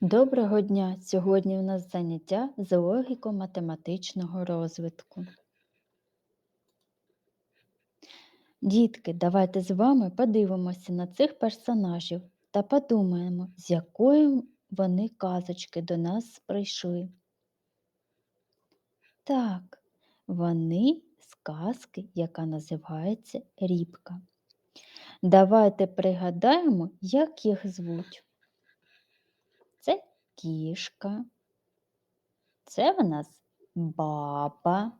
Доброго дня! Сьогодні у нас заняття з логіко-математичного розвитку. Дітки, давайте з вами подивимося на цих персонажів та подумаємо, з якої вони казочки до нас прийшли. Так, вони з казки, яка називається Рібка. Давайте пригадаємо, як їх звуть. Кішка, це в нас баба,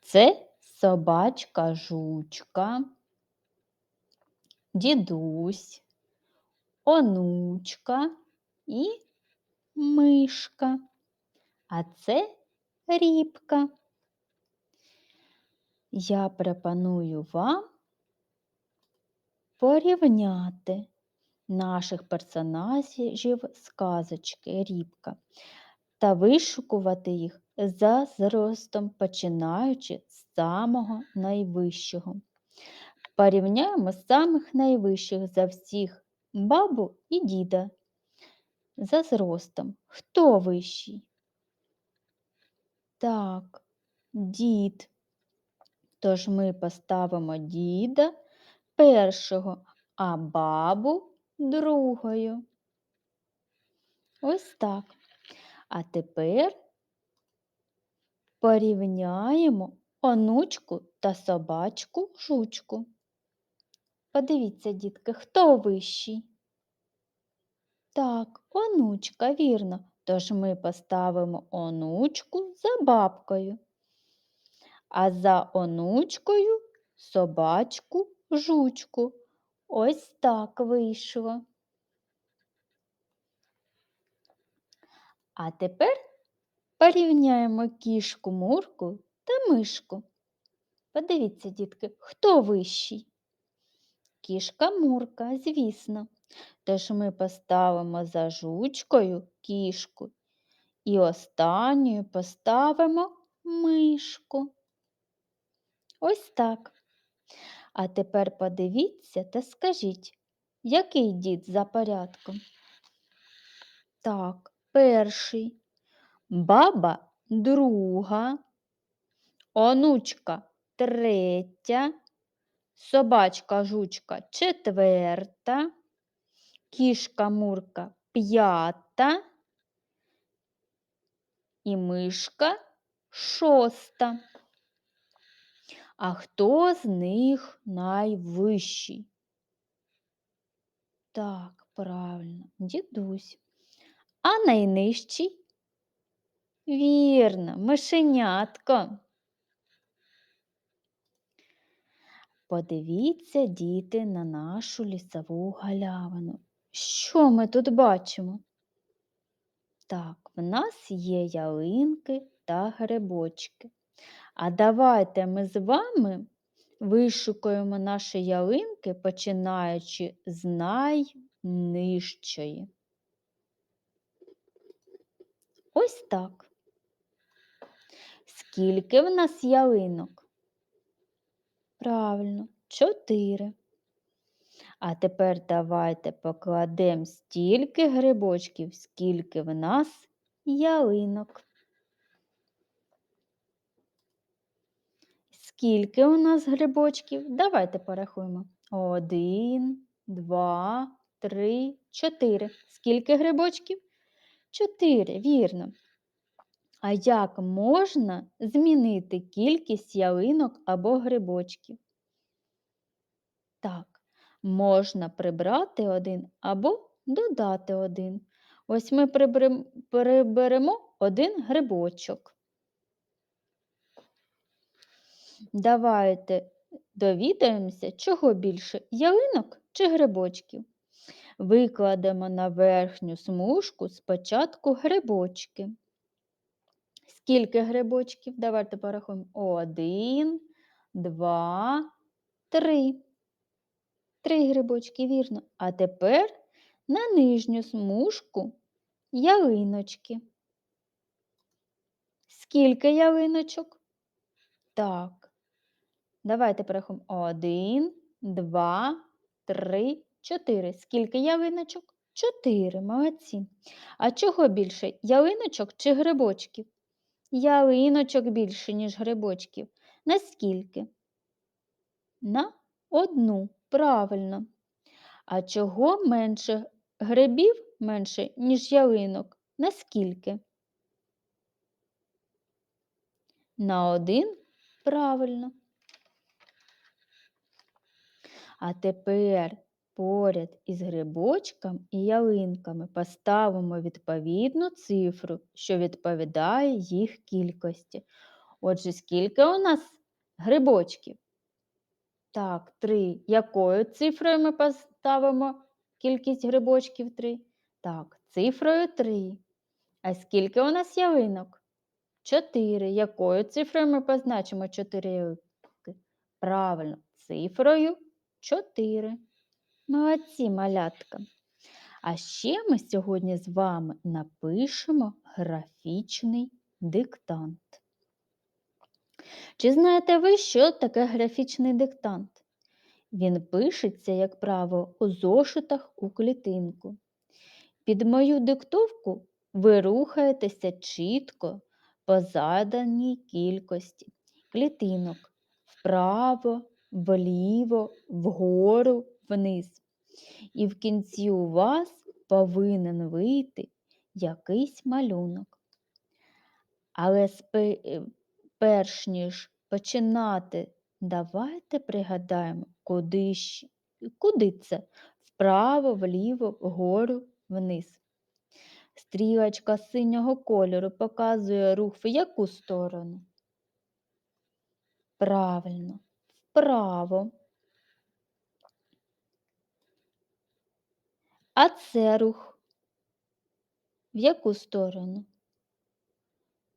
це собачка жучка, дідусь, онучка і мишка, а це рібка. Я пропоную вам порівняти наших персонажів з казочки Рібка та вишукувати їх за зростом, починаючи з самого найвищого. Порівняємо самих найвищих за всіх бабу і діда. За зростом. Хто вищий? Так, дід. Тож ми поставимо діда першого, а бабу другою. Ось так. А тепер порівняємо онучку та собачку жучку. Подивіться, дітки, хто вищий? Так, онучка, вірно. Тож ми поставимо онучку за бабкою, а за онучкою собачку жучку. Ось так вийшло. А тепер порівняємо кішку Мурку та мишку. Подивіться, дітки, хто вищий? Кішка Мурка, звісно. Тож ми поставимо за жучкою кішку і останньою поставимо мишку. Ось так. А тепер подивіться та скажіть, який дід за порядком? Так, перший, баба друга, онучка третя, собачка жучка четверта, кішка мурка п'ята. І мишка шоста. А хто з них найвищий? Так, правильно, дідусь. А найнижчий? Вірно, мишенятко. Подивіться, діти, на нашу лісову галявину. Що ми тут бачимо? Так, в нас є ялинки та грибочки. А давайте ми з вами вишукаємо наші ялинки, починаючи з найнижчої. Ось так. Скільки в нас ялинок? Правильно, чотири. А тепер давайте покладемо стільки грибочків, скільки в нас ялинок. Скільки у нас грибочків? Давайте порахуємо. Один, два, три, чотири. Скільки грибочків? Чотири, вірно. А як можна змінити кількість ялинок або грибочків? Так, можна прибрати один або додати один. Ось ми приберемо один грибочок. Давайте довідаємося, чого більше ялинок чи грибочків. Викладемо на верхню смужку спочатку грибочки. Скільки грибочків? Давайте порахуємо. Один, два, три. Три грибочки, вірно. А тепер на нижню смужку ялиночки. Скільки ялиночок? Так. Давайте порахуємо. Один, два, три, чотири. Скільки ялиночок? Чотири, молодці. А чого більше? Ялиночок чи грибочків? Ялиночок більше, ніж грибочків. Наскільки? На одну. Правильно. А чого менше грибів менше, ніж ялинок? Наскільки? На один? Правильно. А тепер поряд із грибочком і ялинками поставимо відповідну цифру, що відповідає їх кількості. Отже, скільки у нас грибочків? Так, три. Якою цифрою ми поставимо кількість грибочків три? Так, цифрою три. А скільки у нас ялинок? Чотири. Якою цифрою ми позначимо чотири ялинки? Правильно, цифрою 4. Молодці малятка. А ще ми сьогодні з вами напишемо графічний диктант. Чи знаєте ви, що таке графічний диктант? Він пишеться, як правило, у зошитах у клітинку. Під мою диктовку ви рухаєтеся чітко по заданій кількості клітинок вправо, вліво, вгору, вниз. І в кінці у вас повинен вийти якийсь малюнок. Але перш ніж починати, давайте пригадаємо, куди, куди це? Вправо, вліво, вгору, вниз. Стрілочка синього кольору показує рух в яку сторону? Правильно, вправо. А це рух в яку сторону?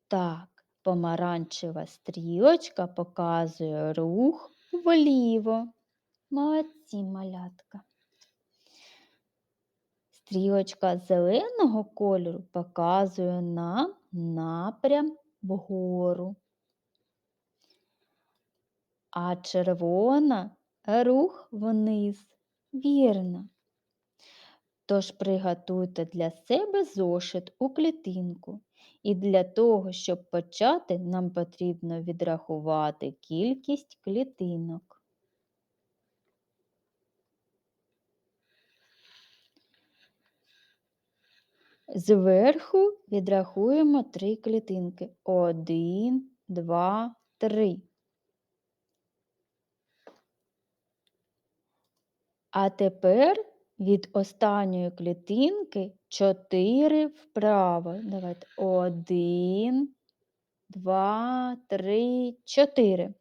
Так, помаранчева стрілочка показує рух вліво. Молодці малятка. Стрілочка зеленого кольору показує нам напрям вгору. А червона рух вниз. Вірно. Тож приготуйте для себе зошит у клітинку. І для того, щоб почати, нам потрібно відрахувати кількість клітинок. Зверху відрахуємо три клітинки. Один, два, три. А тепер від останньої клітинки 4 вправо. Давайте 1, 2, 3, 4.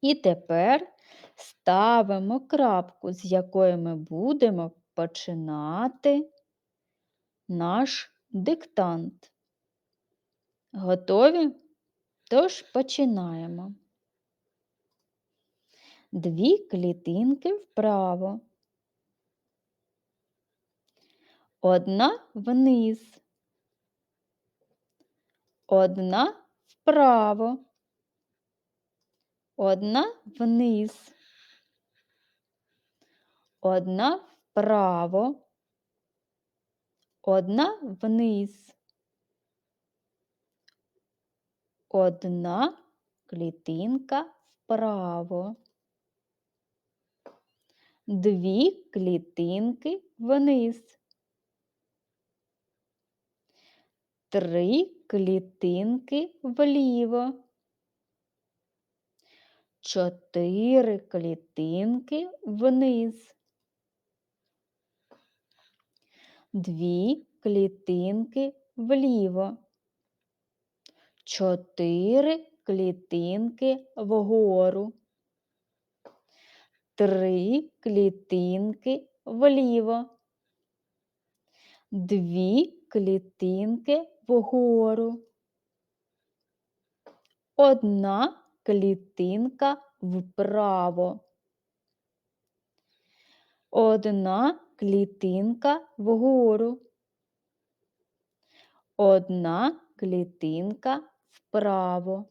І тепер ставимо крапку, з якої ми будемо починати наш диктант. Готові? Тож починаємо. Дві клітинки вправо. Одна вниз. Одна вправо. Одна вниз. Одна вправо. Одна вниз. Одна клітинка вправо. Дві клітинки вниз. Три клітинки вліво. Чотири клітинки вниз. Дві клітинки вліво. Чотири клітинки вгору. Три клітинки вліво. Дві клітинки вгору. Одна клітинка вправо. Одна клітинка вгору. Одна клітинка вправо.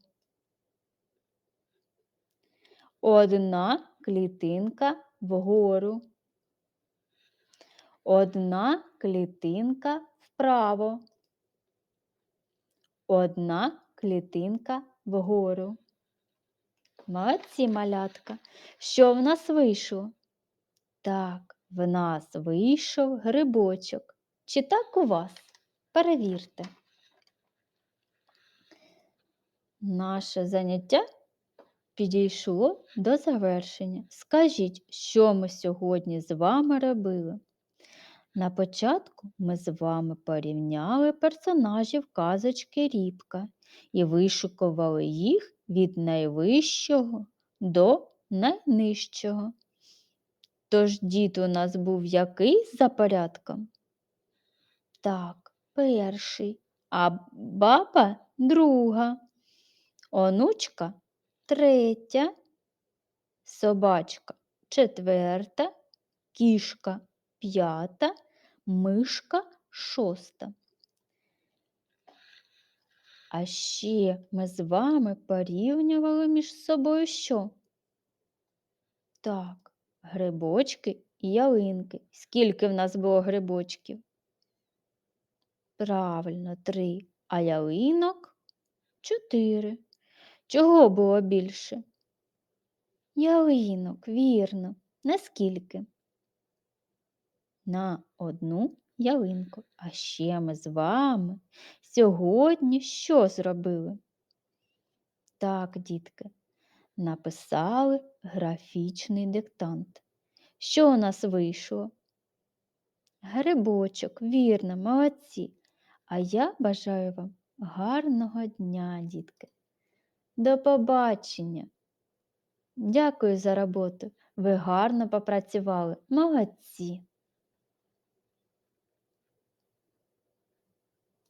Одна клітинка вгору. Одна клітинка вправо. Одна клітинка вгору. Молодці, малятка. Що в нас вийшло? Так, в нас вийшов грибочок. Чи так у вас? Перевірте. Наше заняття підійшло до завершення. Скажіть, що ми сьогодні з вами робили? На початку ми з вами порівняли персонажів казочки Рібка і вишукували їх від найвищого до найнижчого. Тож дід у нас був який за порядком? Так, перший, а баба друга, онучка третя, собачка четверта, кішка п'ята, мишка шоста. А ще ми з вами порівнювали між собою що? Так, грибочки і ялинки. Скільки в нас було грибочків? Правильно, три, а ялинок чотири. Чого було більше? Ялинок, вірно. Наскільки? На одну ялинку. А ще ми з вами сьогодні що зробили? Так, дітки, написали графічний диктант. Що у нас вийшло? Грибочок, вірно, молодці. А я бажаю вам гарного дня, дітки. До побачення. Дякую за роботу. Ви гарно попрацювали. Молодці.